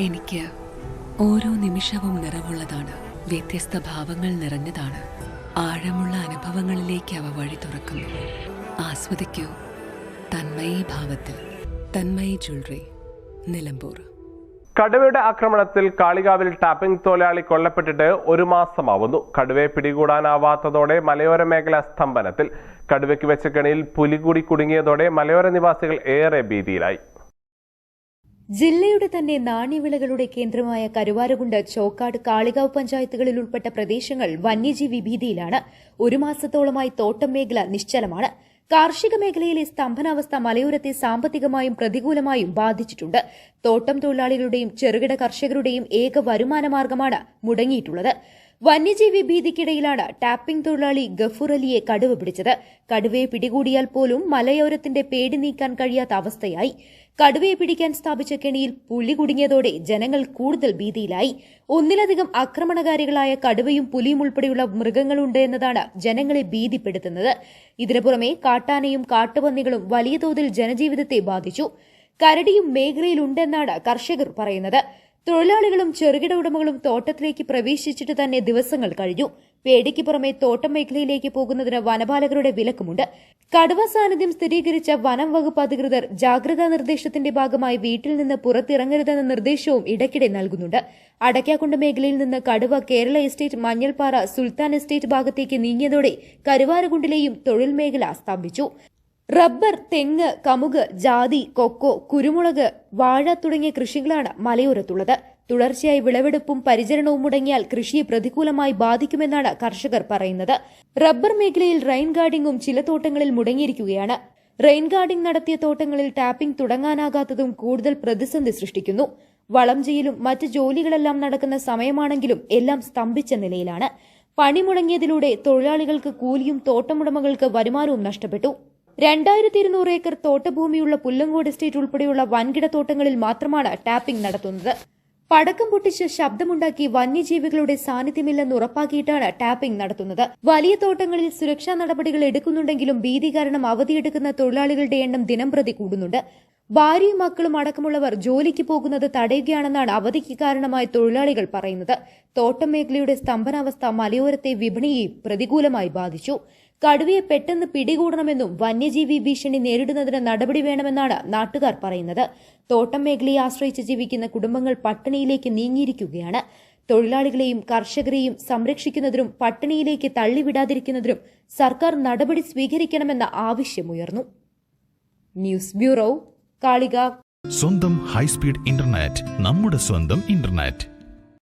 എനിക്ക് ഓരോ നിമിഷവും നിറവുള്ളതാണ്. വ്യത്യസ്ത ഭാവങ്ങൾ നിറഞ്ഞതാണ്. ആഴമുള്ള അനുഭവങ്ങളിലേക്ക് അവ വഴി തുറക്കുന്നു. ആസ്വദിക്കൂ. തന്മയി ഭാവത്തിൽ തന്മയി ജ്വല്ലറി നിലമ്പൂർ. കടുവയുടെ ആക്രമണത്തിൽ കാളികാവിൽ ടാപ്പിംഗ് തൊഴിലാളി കൊല്ലപ്പെട്ടിട്ട് ഒരു മാസമാവുന്നു. കടുവയെ പിടികൂടാനാവാത്തതോടെ മലയോര മേഖല സ്തംഭനത്തിൽ. കടുവയ്ക്ക് വെച്ച കെണിയിൽ പുലികൂടി കുടുങ്ങിയതോടെ മലയോര നിവാസികൾ ഏറെ ഭീതിയിലായി. ജില്ലയുടെ തന്നെ നാണ്യവിളകളുടെ കേന്ദ്രമായ കരുവാരകുണ്ട് ചോക്കാട് കാളികാവ് പഞ്ചായത്തുകളിൽ ഉൾപ്പെട്ട പ്രദേശങ്ങൾ വന്യജീവി ഭീതിയിലാണ്. ഒരു മാസത്തോളമായി തോട്ടം മേഖല നിശ്ചലമാണ്. കാർഷിക മേഖലയിലെ സ്തംഭനാവസ്ഥ മലയോരത്തെ സാമ്പത്തികമായും പ്രതികൂലമായും ബാധിച്ചിട്ടുണ്ട്. തോട്ടം തൊഴിലാളികളുടെയും ചെറുകിട കർഷകരുടെയും ഏക വരുമാന മാർഗമാണ് മുടങ്ങിയിട്ടുള്ളത്. വന്യജീവി ഭീതിക്കിടയിലാണ് ടാപ്പിംഗ് തൊഴിലാളി ഗഫൂർ അലിയെ കടുവ പിടിച്ചത്. കടുവയെ പിടികൂടിയാൽ പോലും മലയോരത്തിന്റെ പേടി നീക്കാൻ കഴിയാത്ത അവസ്ഥയായി. കടുവയെ പിടിക്കാൻ സ്ഥാപിച്ച കെണിയിൽ പുലി കുടുങ്ങിയതോടെ ജനങ്ങൾ കൂടുതൽ ഭീതിയിലായി. ഒന്നിലധികം ആക്രമണകാരികളായ കടുവയും പുലിയും ഉൾപ്പെടെയുള്ള മൃഗങ്ങളുണ്ട് എന്നതാണ് ജനങ്ങളെ ഭീതിപ്പെടുത്തുന്നത്. ഇതിനു പുറമെ കാട്ടാനയും കാട്ടുപന്നികളും വലിയ തോതിൽ ജനജീവിതത്തെ ബാധിച്ചു. കരടിയും മേഖലയിലുണ്ടെന്നാണ് കർഷകർ പറയുന്നത്. തൊഴിലാളികളും ചെറുകിട ഉടമകളും തോട്ടത്തിലേക്ക് പ്രവേശിച്ചിട്ട് തന്നെ ദിവസങ്ങൾ കഴിഞ്ഞു. പേടിക്ക് പുറമെ തോട്ടം മേഖലയിലേക്ക് പോകുന്നതിന് വനപാലകരുടെ വിലക്കുമുണ്ട്. കടുവ സാന്നിധ്യം സ്ഥിരീകരിച്ച വനം വകുപ്പ് അധികൃതർ ജാഗ്രതാ നിർദ്ദേശത്തിന്റെ ഭാഗമായി വീട്ടിൽ നിന്ന് പുറത്തിറങ്ങരുതെന്ന നിർദ്ദേശവും ഇടയ്ക്കിടെ നൽകുന്നുണ്ട്. അടയ്ക്കാക്കുണ്ട് മേഖലയിൽ നിന്ന് കടുവ കേരള എസ്റ്റേറ്റ് മഞ്ഞൾപ്പാറ സുൽത്താൻ എസ്റ്റേറ്റ് ഭാഗത്തേക്ക് നീങ്ങിയതോടെ കരുവാരകുണ്ടിലെയും തൊഴിൽ മേഖല സ്തംഭിച്ചു. റബ്ബർ തെങ്ങ് കമുക് ജാതി കൊക്കോ കുരുമുളക് വാഴ തുടങ്ങിയ കൃഷികളാണ് മലയോരത്തുള്ളത്. തുടർച്ചയായി വിളവെടുപ്പും പരിചരണവും മുടങ്ങിയാൽ കൃഷിയെ പ്രതികൂലമായി ബാധിക്കുമെന്നാണ് കർഷകർ പറയുന്നത്. റബ്ബർ മേഖലയിൽ റെയിൻ ഗാർഡിംഗും ചില തോട്ടങ്ങളിൽ മുടങ്ങിയിരിക്കുകയാണ്. റെയിൻ ഗാർഡിംഗ് നടത്തിയ തോട്ടങ്ങളിൽ ടാപ്പിംഗ് തുടങ്ങാനാകാത്തതും കൂടുതൽ പ്രതിസന്ധി സൃഷ്ടിക്കുന്നു. വളം ചെയ്യലും മറ്റ് ജോലികളെല്ലാം നടക്കുന്ന സമയമാണെങ്കിലും എല്ലാം സ്തംഭിച്ച നിലയിലാണ്. പണി മുടങ്ങിയതിലൂടെ തൊഴിലാളികൾക്ക് കൂലിയും തോട്ടമുടമകൾക്ക് വരുമാനവും നഷ്ടപ്പെട്ടു. രണ്ടായിരത്തി ഇരുന്നൂറ് ഏക്കർ തോട്ടഭൂമിയുള്ള പുല്ലങ്കോട് എസ്റ്റേറ്റ് ഉൾപ്പെടെയുള്ള വൻകിട തോട്ടങ്ങളിൽ മാത്രമാണ് ടാപ്പിംഗ് നടത്തുന്നത്. പടക്കം പൊട്ടിച്ച് ശബ്ദമുണ്ടാക്കി വന്യജീവികളുടെ സാന്നിധ്യമില്ലെന്ന് ഉറപ്പാക്കിയിട്ടാണ് ടാപ്പിംഗ് നടത്തുന്നത്. വലിയ തോട്ടങ്ങളിൽ സുരക്ഷാ നടപടികൾ എടുക്കുന്നുണ്ടെങ്കിലും ഭീതി കാരണം അവധിയെടുക്കുന്ന തൊഴിലാളികളുടെ എണ്ണം ദിനംപ്രതി കൂടുന്നുണ്ട്. ഭാര്യയും മക്കളും അടക്കമുള്ളവർ ജോലിക്ക് പോകുന്നത് തടയുകയാണെന്നാണ് അവധിക്ക് കാരണമായ തൊഴിലാളികൾ പറയുന്നത്. തോട്ടം മേഖലയുടെ സ്തംഭനാവസ്ഥ മലയോരത്തെ വിപണിയെയും പ്രതികൂലമായി ബാധിച്ചു. കടുവയെ പെട്ടെന്ന് പിടികൂടണമെന്നും വന്യജീവി ഭീഷണി നേരിടുന്നതിന് നടപടി വേണമെന്നാണ് നാട്ടുകാർ പറയുന്നത്. തോട്ടം മേഖലയെ ആശ്രയിച്ച് ജീവിക്കുന്ന കുടുംബങ്ങൾ പട്ടിണിയിലേക്ക് നീങ്ങിയിരിക്കുകയാണ്. തൊഴിലാളികളെയും കർഷകരെയും സംരക്ഷിക്കുന്നതിനും പട്ടിണിയിലേക്ക് തള്ളിവിടാതിരിക്കുന്നതിനും സർക്കാർ നടപടി സ്വീകരിക്കണമെന്ന ആവശ്യമുയർന്നു. ന്യൂസ് ബ്യൂറോ കാളിക. സ്വന്തം ഹൈസ്പീഡ് ഇന്റർനെറ്റ് നമ്മുടെ സ്വന്തം ഇന്റർനെറ്റ്.